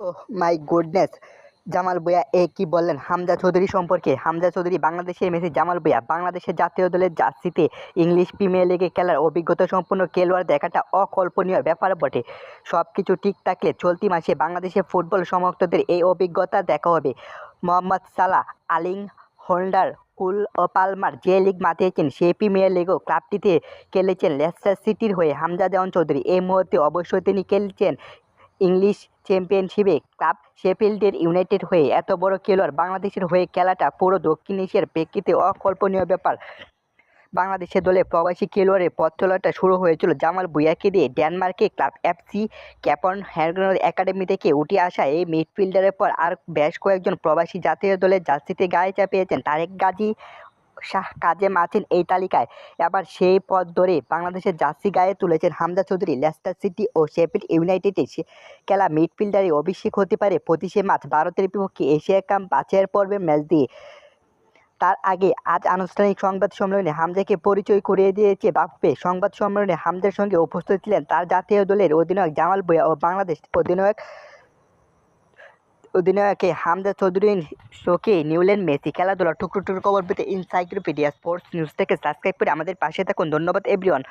Oh my goodness. Jamal Bhuiyan, এ কি বললেন? হামজা চৌধুরী সম্পর্কে? হামজা চৌধুরী বাংলাদেশের মেসি, জামাল ভুঁইয়া, বাংলাদেশের জাতীয় দলের জার্সিতে ইংলিশ প্রিমিয়ার লিগে খেলার অভিজ্ঞতা সম্পন্ন খেলোয়াড় দেখাটা অকল্পনীয় ব্যাপার বটে। সব কিছু ঠিক থাকলে চলতি মাসে বাংলাদেশের ফুটবল সমর্থকদের এই অভিজ্ঞতা দেখা হবে। মোহাম্মদ সালাহ, আলিং হোল্ডার, কুল ও পালমার যে লিগ মাতিয়েছেন সেই প্রিমিয়ার লিগও ক্লাবটিতে খেলেছেন লেস্টার সিটির হয়ে। হামজা দেওয়ান চৌধুরী, এই মুহূর্তে অবশ্যই তিনি খেলছেন ইংলিশ চ্যাম্পিয়নশিপে ক্লাব শেফিল্ডের ইউনাইটেড হয়ে এত বড় খেলোয়াড় বাংলাদেশের হয়ে খেলাটা পুরো দক্ষিণ এশিয়ার প্রেক্ষিতে অকল্পনীয় ব্যাপার। বাংলাদেশের দলে প্রবাসী খেলোয়াড়ের পথ চলাটা শুরু হয়েছিল জামাল ভুঁইয়াকে দিয়ে। ডেনমার্কে ক্লাব এফসি ক্যাপন হ্যারগ্রেন একাডেমি থেকে উঠে আসা এই মিডফিল্ডারের পর আর বেশ কয়েকজন প্রবাসী জাতীয় দলের জার্সিতে গায়ে চাপিয়েছেন। তারেক গাজী শাহ কাজেম আছেন এই তালিকায়। এবার সেই পথ ধরে বাংলাদেশের জার্সি গায়ে তুলেছেন হামজা চৌধুরী, লেস্টার সিটি ও শেফিল্ড ইউনাইটেডে সে খেলা মিডফিল্ডারে অভিষেক হতে পারে পঁচিশে মার্চ ভারতের বিপক্ষে এশিয়া কাপ বাছাইয়ের পর্বে ম্যাচ দিয়ে। তার আগে আজ আনুষ্ঠানিক সংবাদ সম্মেলনে হামজাকে পরিচয় করিয়ে দিয়েছে বাফুফে সংবাদ সম্মেলনে হামজার সঙ্গে উপস্থিত ছিলেন তার জাতীয় দলের অধিনায়ক জামাল ভুঁইয়া ও বাংলাদেশ অধিনায়ক অধিনায়কে হামদা চৌধুরীর শোকে নিউল্যান্ড মেসি খেলাধুলা টুকরো টুকরো খবর পেতে ইনসাইক্লোপিডিয়া স্পোর্টস নিউজ থেকে সাবস্ক্রাইব করে আমাদের পাশে থাকুন। ধন্যবাদ এভরিওয়ান